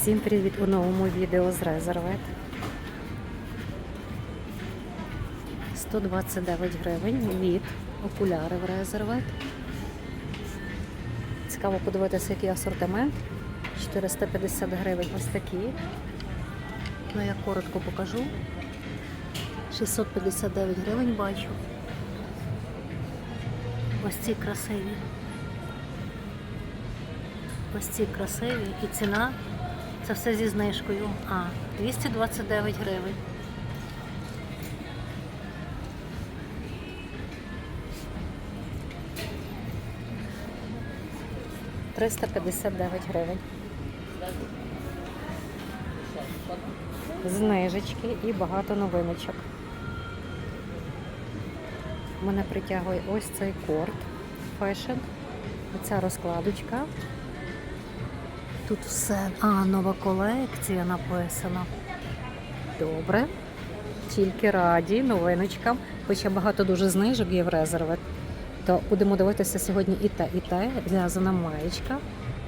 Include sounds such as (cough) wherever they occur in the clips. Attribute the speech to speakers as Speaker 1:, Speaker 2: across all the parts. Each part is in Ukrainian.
Speaker 1: Всім привіт у новому відео з Резервет. 129 гривень від окуляри в Резервет. Цікаво подивитися, який асортимент. 450 гривень ось такі. Ну, я коротко покажу. 659 гривень бачу. Ось ці красиві. Ось ці красиві і ціна це все зі знижкою. А, 229 гривень. Триста п'ятдесят дев'ять гривень. Знижечки і багато новиночок. Мене притягує ось цей корт фешн. Оця розкладочка. Тут все. А, нова колекція написана. Добре. Тільки раді новиночкам. Хоча багато дуже знижок є в резерві. То будемо дивитися сьогодні і те, і те. В'язана маєчка.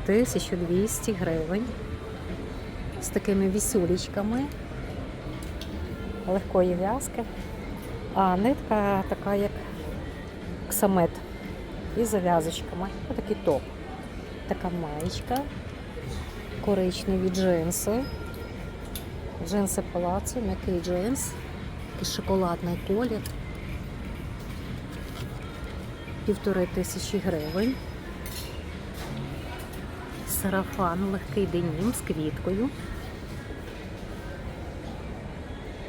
Speaker 1: 1200 гривень. З такими вісюлечками. Легкої в'язки. А нитка така, як ксамет. І зав'язочками. Отакий топ. Така маєчка коричневі джинси. Джинси палацу, м'який джинс, такий шоколадний колір. Півтори тисячі гривень. Сарафан, легкий денім з квіткою.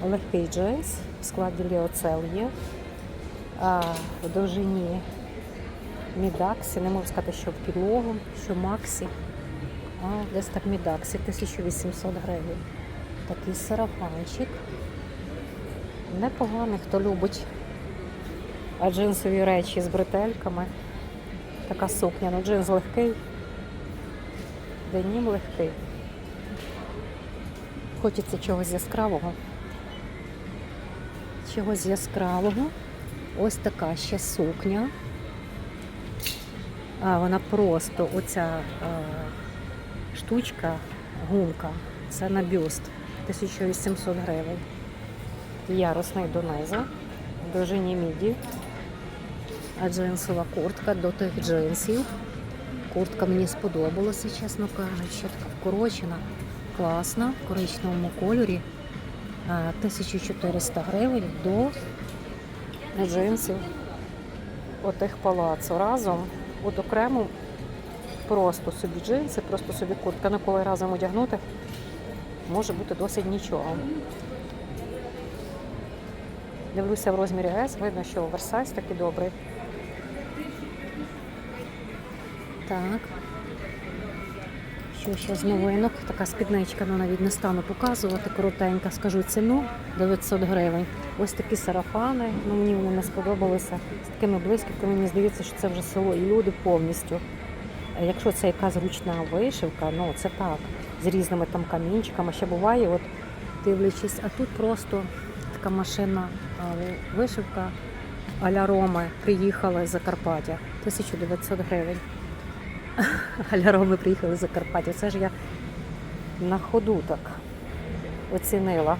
Speaker 1: Легкий джинс в складі ліоцел є. А в довжині мідаксі, не можу сказати, що в підлогу, що максі. А, десь так мідаксі, 1800 гривень. Такий сарафанчик. Непоганий, хто любить а джинсові речі з бретельками. Така сукня. Ну, джинс легкий, денім легкий. Хочеться чогось яскравого. Чогось яскравого. Ось така ще сукня. А, вона просто оця. Штучка, гумка. Це на бюст. 1800 гривень. Ярусний донизу. В довжині міді. А джинсова куртка до тих джинсів. Куртка мені сподобалася, чесно кажучи. Така вкорочена, класна, в коричневому кольорі. 1400 гривень до джинсів отих палацу. Разом от окремо просто собі джинси, просто собі куртка, на коли разом одягнути, може бути досить нічого. Дивлюся в розмірі S, видно, що оверсайз такий добрий. Так. Що ще з новинок? Така спідничка, ну навіть не стану показувати, коротенька, скажу ціну 900 гривень. Ось такі сарафани, ну мені вони не сподобалися. З такими блискавками, мені здається, що це вже село і люди повністю. Якщо це якась ручна вишивка, ну це так, з різними там камінчиками. Ще буває, от дивлячись, а тут просто така машина вишивка а-ля Роми приїхали з Закарпаття. 1900 гривень. (laughs) А-ля Роми приїхали з Закарпаття. Це ж я на ходу так оцінила.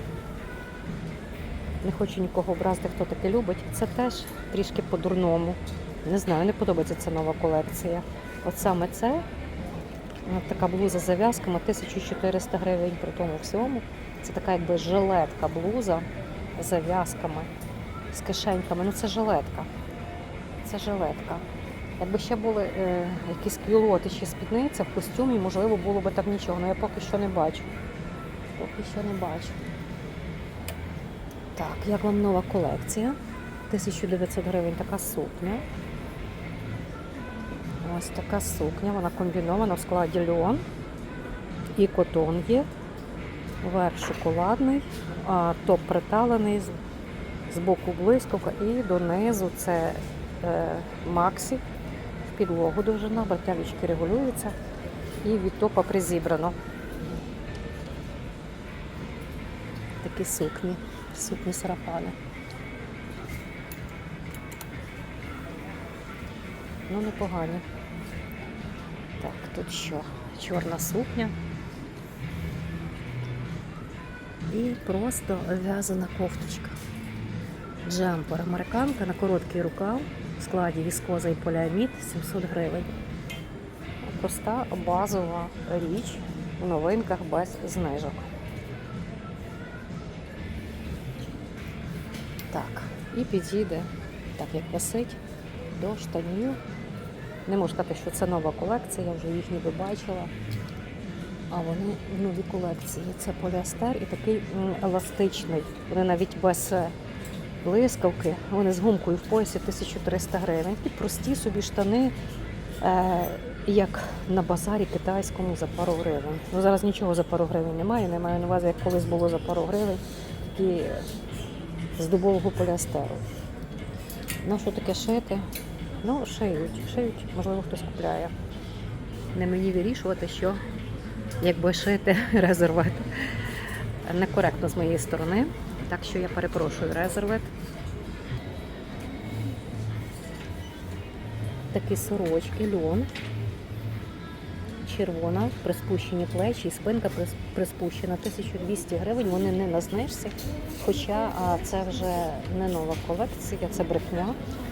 Speaker 1: Не хочу нікого образити, хто таке любить. Це теж трішки по-дурному. Не знаю, не подобається ця нова колекція. От саме це така блуза з зав'язками 1400 гривень при тому всьому. Це така якби жилетка блуза з зав'язками, з кишеньками. Ну це жилетка. Це жилетка. Якби ще були е, якісь квілоти чи спідниця в костюмі, можливо, було б там нічого, але я поки що не бачу. Поки що не бачу. Так, як вам нова колекція? 1900 гривень така сукня. Ось така сукня, вона комбінована в складі льон і котон є. Верх шоколадний, топ приталений, з боку блискавка і донизу це е, Максі. В підлогу довжина, братявічки регулюються і від топа призібрано. Такі сукні, сукні сарафани. Ну, непогані. Так, тут що? Чорна сукня. І просто в'язана кофточка. Джемпер американка на короткий рукав в складі віскоза і поліамід 700 гривень. Проста базова річ у новинках без знижок. Так, і підійде, так як висить, до штанів. Не можу сказати, що це нова колекція, я вже їх ніби бачила. А вони в новій колекції. Це поліестер і такий еластичний. Вони навіть без е, блискавки, вони з гумкою в поясі 1300 гривень. І прості собі штани, е, як на базарі китайському за пару гривень. Ну зараз нічого за пару гривень немає. Не маю на увазі, як колись було за пару гривень, такі е, з дубового поліестеру. Ну, що таке шити? Ну, шиють, шиють, можливо, хтось купляє. Не мені вирішувати, що якби шити (laughs) резервет. Некоректно з моєї сторони. Так що я перепрошую резервет. Такі сорочки, льон. Червона, приспущені плечі і спинка приспущена. 1200 гривень. Вони не на знижці. Хоча це вже не нова колекція, це брехня,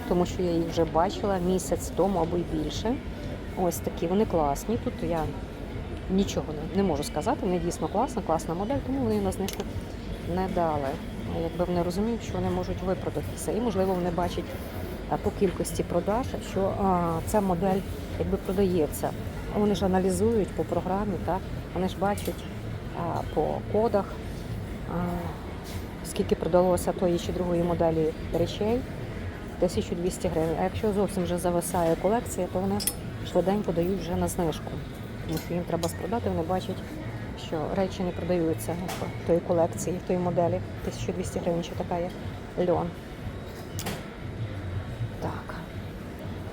Speaker 1: тому що я їх вже бачила місяць тому або й більше. Ось такі, вони класні. Тут я нічого не можу сказати. Вони дійсно класна, класна модель, тому вони на знижку не дали. Якби вони розуміють, що вони можуть випродатися. І, можливо, вони бачать по кількості продаж, що а, ця модель якби продається. Вони ж аналізують по програмі, так? вони ж бачать а, по кодах, а, скільки продалося тої чи другої моделі речей. 1200 гривень. А якщо зовсім вже зависає колекція, то вони швиденько дають вже на знижку. Тому що їм треба спродати, вони бачать, що речі не продаються в тої колекції, в тої моделі. 1200 гривень, що така є льон. Так.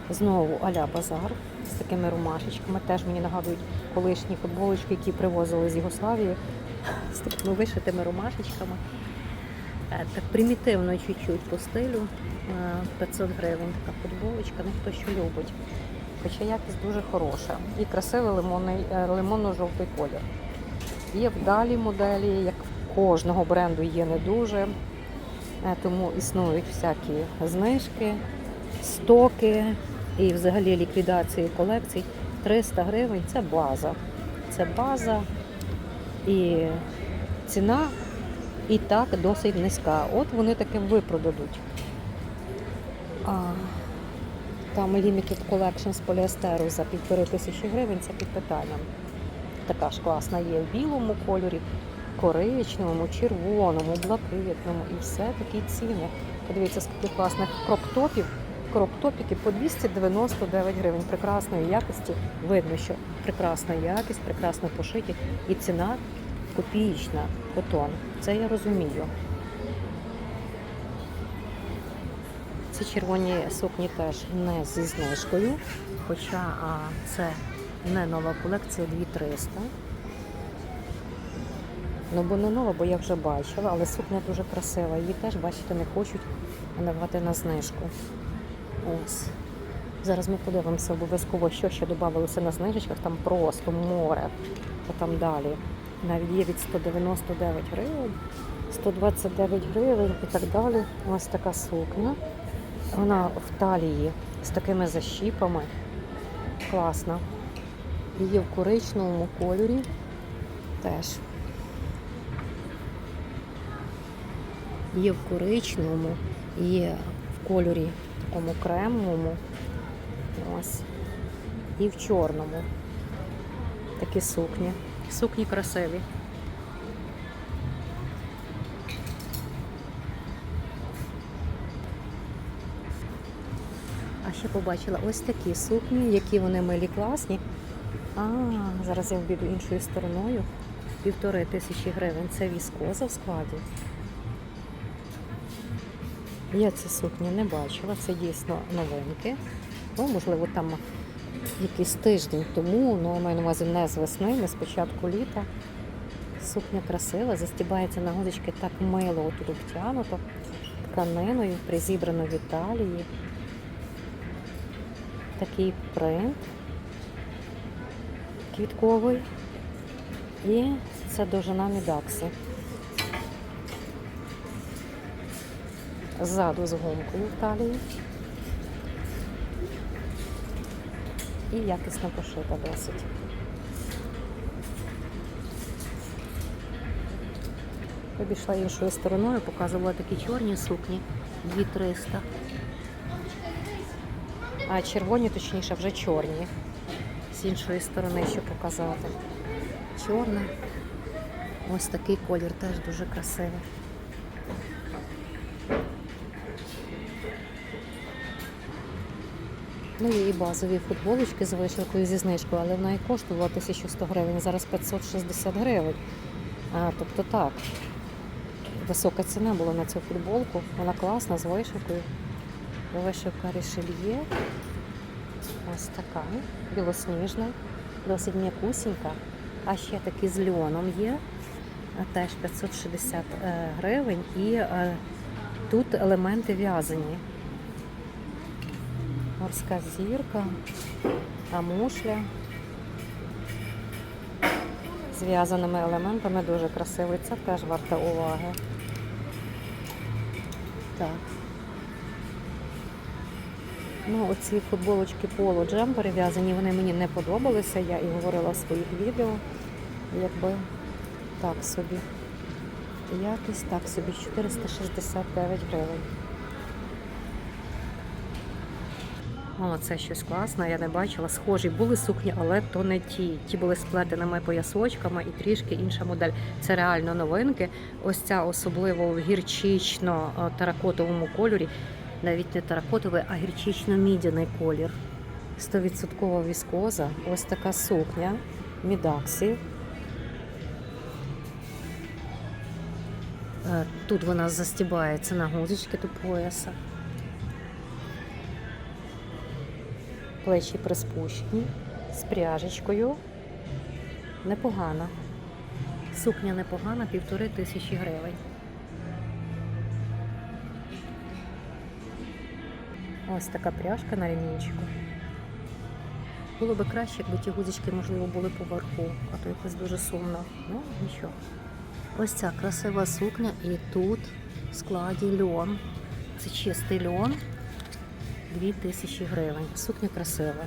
Speaker 1: Знову аля базар такими ромашечками. Теж мені нагадують колишні футболочки, які привозили з Югославії (laughs) з такими вишитими ромашечками. Е, Так примітивно чуть-чуть по стилю. Е, 500 гривень така футболочка, ну хто що любить. Хоча якість дуже хороша. І красивий лимонний, е, лимонно-жовтий колір. Є вдалі моделі, як в кожного бренду є не дуже. Е, Тому існують всякі знижки, стоки і взагалі ліквідації колекцій. 300 гривень це база. Це база і ціна і так досить низька. От вони таки випродадуть. А, там Limited Collection з поліестеру за півтори тисячі гривень це під питанням. Така ж класна є в білому кольорі, коричневому, червоному, блакитному і все такі ціни. Подивіться, скільки класних кроп-топів. Кроп-топіки по 299 гривень прекрасної якості. Видно, що прекрасна якість, прекрасно пошиті і ціна копієчна котон. Це я розумію. Ці червоні сукні теж не зі знижкою, хоча а, це не нова колекція 2300. Ну, бо не нова, бо я вже бачила, але сукня дуже красива. Її теж, бачите, не хочуть давати на знижку. Ось. Зараз ми подивимося обов'язково, що ще додавалося на знижечках. Там просто море. А там далі. Навіть є від 199 гривень, 129 гривень і так далі. Ось така сукня. Вона в талії з такими защіпами. Класна. Є в коричневому кольорі теж. Є в коричневому, є в кольорі такому кремовому. Ось. І в чорному. Такі сукні. Сукні красиві. А ще побачила ось такі сукні, які вони милі класні. А, зараз я обіду іншою стороною. Півтори тисячі гривень. Це віскоза в складі. Я ці сукні не бачила, це дійсно новинки. Ну, можливо, там якийсь тиждень тому, ну, маю на увазі не з весни, не з початку літа. Сукня красива, застібається на гузочки так мило отут обтянуто, тканиною, призібрано в Італії. Такий принт квітковий. І це довжина мідакси. Ззаду з гумкою в талії. І якісно пошита досить. Обійшла іншою стороною, показувала такі чорні сукні 2300. А червоні, точніше, вже чорні. З іншої сторони, що показати. Чорна. Ось такий колір теж дуже красивий. Ну і базові футболочки з вишивкою зі знижкою, але вона і коштувала 1100 гривень, зараз 560 гривень. А, тобто так, висока ціна була на цю футболку. Вона класна з вишивкою. Вишивка рішельє. Ось така, білосніжна, досить м'якусінька. А ще такі з льоном є. Теж 560 е, гривень. І е, тут елементи в'язані. Морська зірка, амушля. З в'язаними елементами дуже красивий. Це теж варта уваги. Так. Ну, оці футболочки поло джемпери в'язані, вони мені не подобалися. Я і говорила в своїх відео. Якби так собі. Якість так собі 469 гривень. О, це щось класне, я не бачила. Схожі були сукні, але то не ті. Ті були з плетеними поясочками і трішки інша модель. Це реально новинки. Ось ця особливо в гірчично-таракотовому кольорі. Навіть не таракотовий, а гірчично-мідяний колір. 100% віскоза. Ось така сукня. Мідаксі. Е, Тут вона застібається на гузочки до пояса. Плечі приспущені, з пряжечкою. Непогана. Сукня непогана, півтори тисячі гривень. Ось така пряжка на ремінчику. Було би краще, якби ті гузочки, можливо, були поверху, а то якось дуже сумно. Ну, нічого. Ось ця красива сукня, і тут в складі льон. Це чистий льон. 2000 гривень. Сукня красива.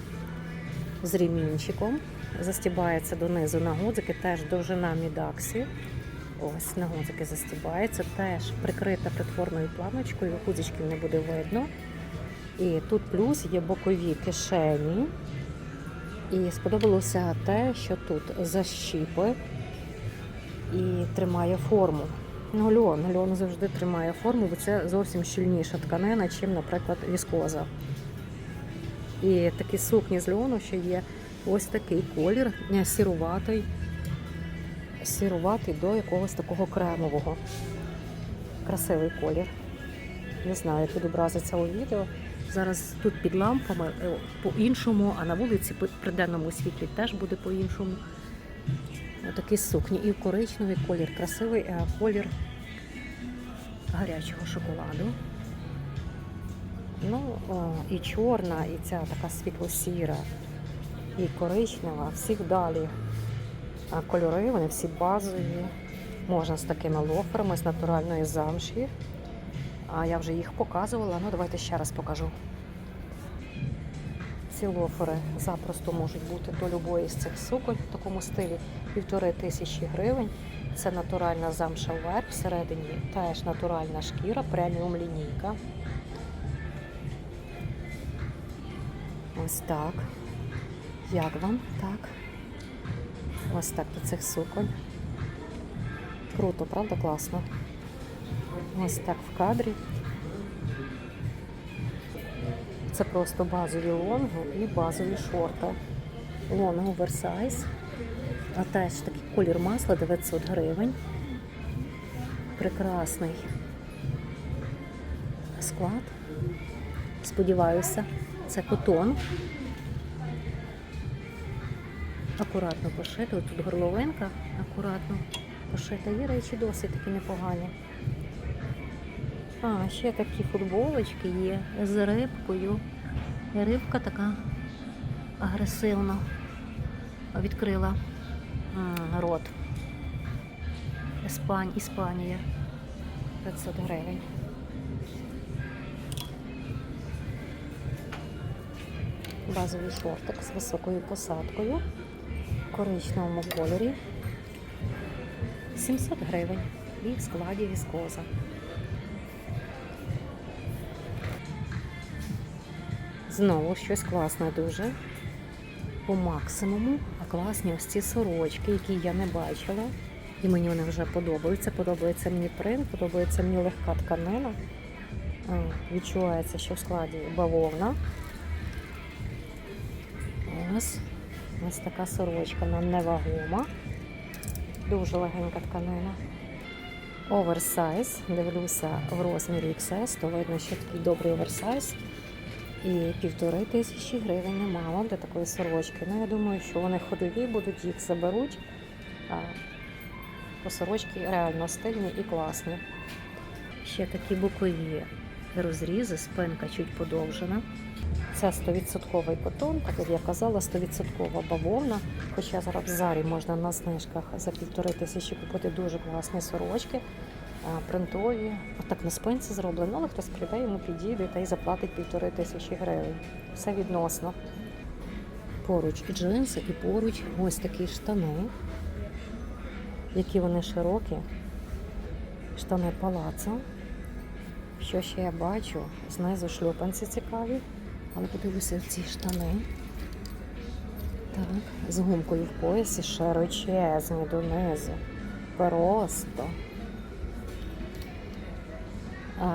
Speaker 1: З ремінчиком. Застібається донизу на гудзики, теж довжина мідаксі. Ось на гудзики застібається, теж прикрита притворною планочкою, гудзичків не буде видно. І тут плюс є бокові кишені. І сподобалося те, що тут защіпи і тримає форму. Ну, льон, льон завжди тримає форму, бо це зовсім щільніша тканина, чим, наприклад, віскоза. І такі сукні з льону ще є ось такий колір, сіруватий, сіруватий до якогось такого кремового. Красивий колір. Не знаю, як відобразиться у відео. Зараз тут під лампами е, по-іншому, а на вулиці при денному світлі теж буде по-іншому. Такі сукні. І коричневий колір, красивий е, колір гарячого шоколаду. Ну, і чорна, і ця така світло-сіра, і коричнева, всі вдалі а кольори, вони всі базові. Можна з такими лоферами, з натуральної замші. А я вже їх показувала. Ну, давайте ще раз покажу. Ці лофери запросто можуть бути до любої з цих суконь в такому стилі півтори тисячі гривень. Це натуральна замша вверх, всередині теж натуральна шкіра, преміум лінійка. Ось так. Як вам? Так. Ось так до цих суконь. Круто, правда? Класно. Ось так в кадрі. Це просто базові лонги і базові шорти. Лонг оверсайз. А теж такий колір масла 900 гривень. Прекрасний склад. Сподіваюся, це котон. Акуратно пошито. Тут горловинка, акуратно пошита. Є речі досить такі непогані. А, ще такі футболочки є з рибкою. І рибка така агресивно відкрила рот. Іспань, Іспанія 500 гривень. Базовий шортик з високою посадкою в коричневому кольорі 700 гривень і в складі віскоза. Знову щось класне дуже. По максимуму, а класні ось ці сорочки, які я не бачила. І мені вони вже подобаються. Подобається мені принт, подобається мені легка тканина. Відчувається, що в складі бавовна. Ось. Ось така сорочка, вона невагома. Дуже легенька тканина. Оверсайз. Дивлюся в розмірі XS, то видно, що такий добрий оверсайз. І півтори тисячі гривень немало для такої сорочки. Ну, я думаю, що вони ходові будуть, їх заберуть. Бо сорочки реально стильні і класні. Ще такі бокові розрізи, спинка чуть подовжена. Це 100% котон, так як я казала, 100% бавовна. Хоча зараз в зарі можна на знижках за півтори тисячі купити дуже класні сорочки, принтові. Отак на спинці зроблено, але хтось прийде, йому підійде та й заплатить півтори тисячі гривень. Все відносно. Поруч і джинси, і поруч ось такі штани, які вони широкі. Штани палацо. Що ще я бачу? Знизу шльопанці цікаві. Але подивлюся в ці штани. Так, з гумкою в поясі широчезні донизу. Просто.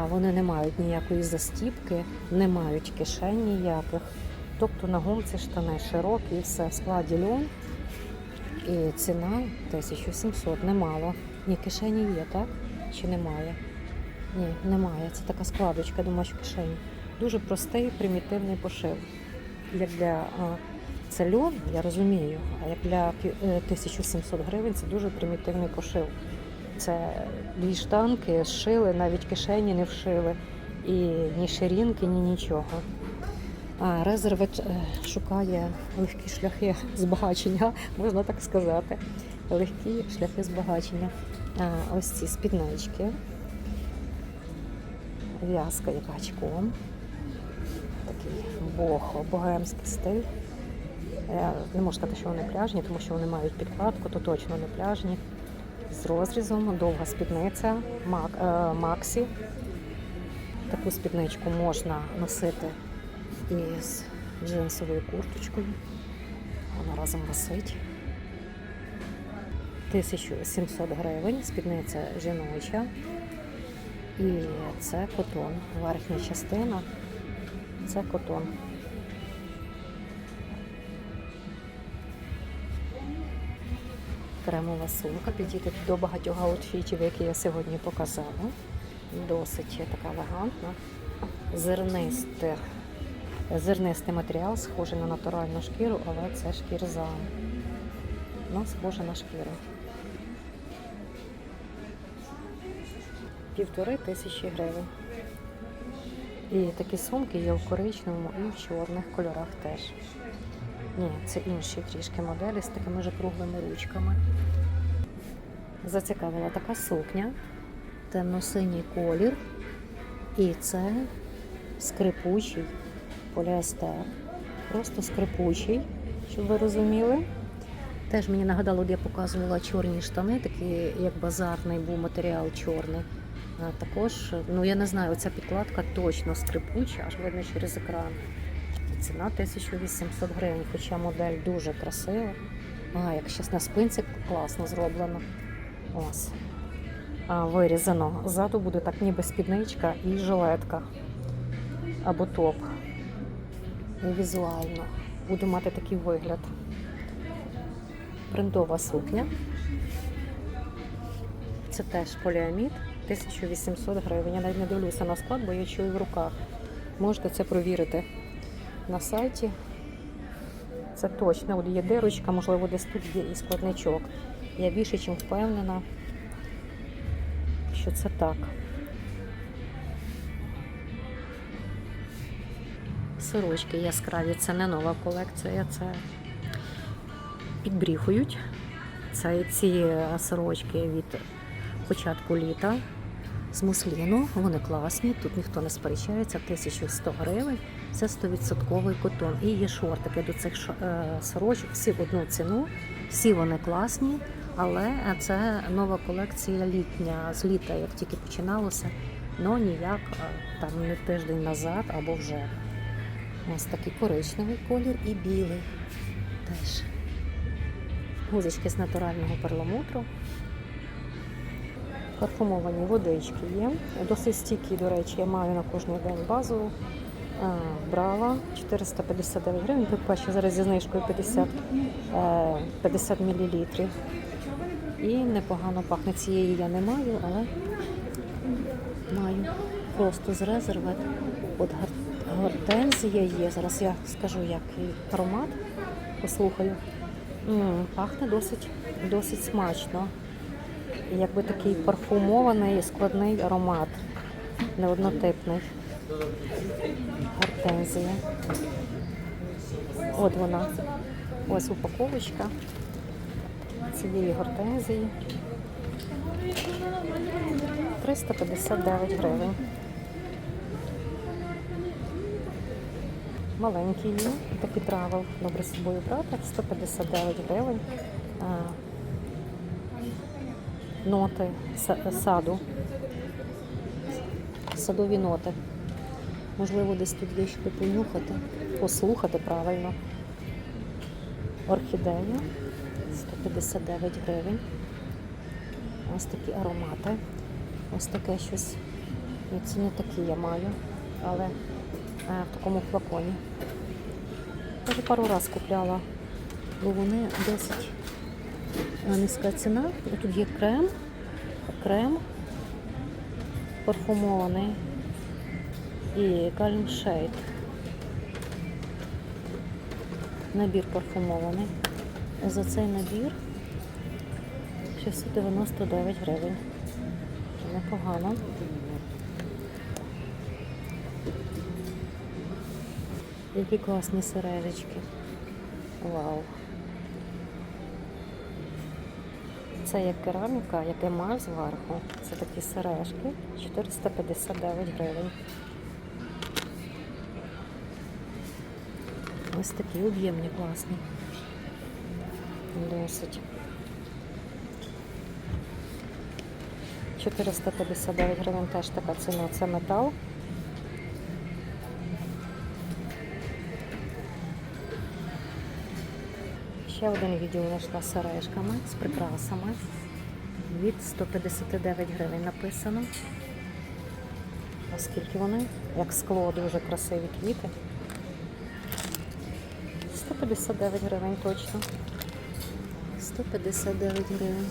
Speaker 1: Вони не мають ніякої застіпки, не мають кишень ніяких. Тобто на гумці штани широкі все в складі льон. І ціна 1700, немало. Ні, кишені є, так? Чи немає? Ні, немає. Це така складочка, думаю, що кишені. Дуже простий, примітивний пошив. Як для це льон, я розумію, а як для е, 1700 гривень це дуже примітивний пошив. Це дві штанки зшили, навіть кишені не вшили, і ні ширинки, ні нічого. А резервет е, шукає легкі шляхи збагачення, (laughs) можна так сказати. Легкі шляхи збагачення. А, ось ці спіднички. В'язка є гачком. Такий бохо, богемський стиль. Я не можу сказати, що вони пляжні, тому що вони мають підкладку, то точно не пляжні. З розрізом, довга спідниця, е, Максі. Таку спідничку можна носити із джинсовою курточкою. Вона разом висить. 1700 гривень, спідниця жіноча. І це котон. Верхня частина це котон. Кремова сумка підійде до багатьох аутфітів, які я сьогодні показала. Досить така елегантна. Зернисте. Зернистий матеріал, схожий на натуральну шкіру, але це шкірза. Ну, схоже на шкіру. Півтори тисячі гривень. І такі сумки є в коричневому і в чорних кольорах теж. Ні, це інші трішки моделі з такими ж круглими ручками. Зацікавила така сукня, темно-синій колір. І це скрипучий поліестер. Просто скрипучий, щоб ви розуміли. Теж мені нагадало, я показувала чорні штани, такі як базарний був матеріал чорний. А також, ну я не знаю, ця підкладка точно скрипуча, аж видно через екран. Ціна 1800 гривень, хоча модель дуже красива. А, як щас на спинці класно зроблено. Ось. Вирізано. Ззаду буде так ніби спідничка і жилетка. Або топ. І візуально. Буду мати такий вигляд. Принтова сукня. Це теж поліамід. 1800 гривень. Я навіть не дивлюся на склад, бо я чую в руках. Можете це провірити на сайті. Це точно. От є дирочка, можливо, десь тут є і складничок. Я більше чим впевнена, що це так. Сорочки яскраві, це не нова колекція, це підбріхують. Це ці сорочки від початку літа з мусліну. Вони класні, тут ніхто не сперечається, 1100 гривень. Це 100% котон. І є шортики до цих е, сорочок, всі в одну ціну, всі вони класні, але це нова колекція літня з літа, як тільки починалося, но ніяк е, там не тиждень назад або вже. Ось такий коричневий колір і білий теж. Гузочки з натурального перламутру. Парфумовані водички є. Досить стійкі, до речі, я маю на кожний день базову. А, брала 459 гривень, тут бачу зараз зі знижкою 50, е, 50 мл. І непогано пахне. Цієї я не маю, але маю просто з резервет. От гортензія є. Зараз я скажу, який аромат. Послухаю. Пахне досить, досить смачно. Якби такий парфумований складний аромат, неоднотипний. Гортензія. От вона. Ось упаковочка цієї гортензії. 359 гривень. Маленький такий травел, добре з собою брати, 159 гривень. Ноти саду. Садові ноти. Можливо, десь тут є що понюхати, послухати правильно. Орхідея 159 гривень. Ось такі аромати. Ось таке щось. Ну, Це не такі я маю, але е, в такому флаконі. Я вже пару разів купляла, бо вони досить низька ціна. Тут є крем, крем парфумований і Calm Shade. Набір парфумований. За цей набір 699 гривень. Непогано. Які класні сережечки. Вау. Це як кераміка, як емаль зверху. Це такі сережки. 459 гривень. Ось такі об'ємні, класні. Досить. 459 гривень теж така ціна. Це метал. Ще один відділ знайшла з сережками, з прикрасами. Від 159 гривень написано. Оскільки вони, як скло, дуже красиві квіти. 159 гривень точно. 159 гривень.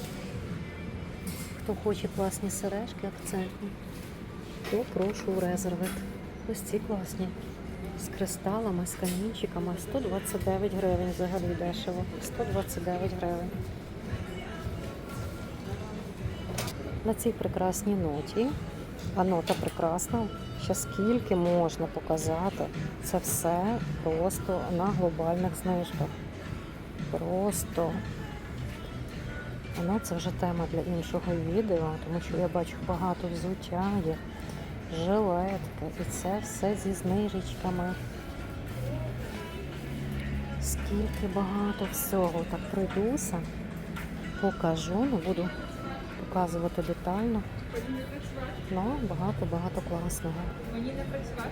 Speaker 1: Хто хоче класні сережки, акцентні, то прошу резервет. Ось ці класні. З кристалами, з камінчиками. 129 гривень взагалі дешево. 129 гривень. На цій прекрасній ноті. А нота прекрасна. Ще скільки можна показати. Це все просто на глобальних знижках. Просто. Ну, це вже тема для іншого відео, тому що я бачу багато взуття є, жилетки, і це все зі знижечками. Скільки багато всього. Так прийдуся, покажу, не буду показувати детально. Ну, багато-багато класного.
Speaker 2: Мені не працювати.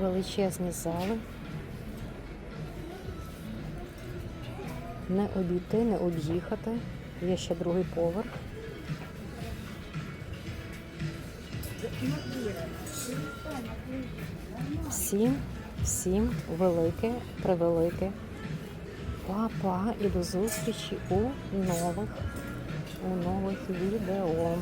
Speaker 1: величезні зали. Не обійти, не об'їхати. Є ще другий поверх. Всім, всім велике, превелике. Па-па і до зустрічі у нових, у нових відео.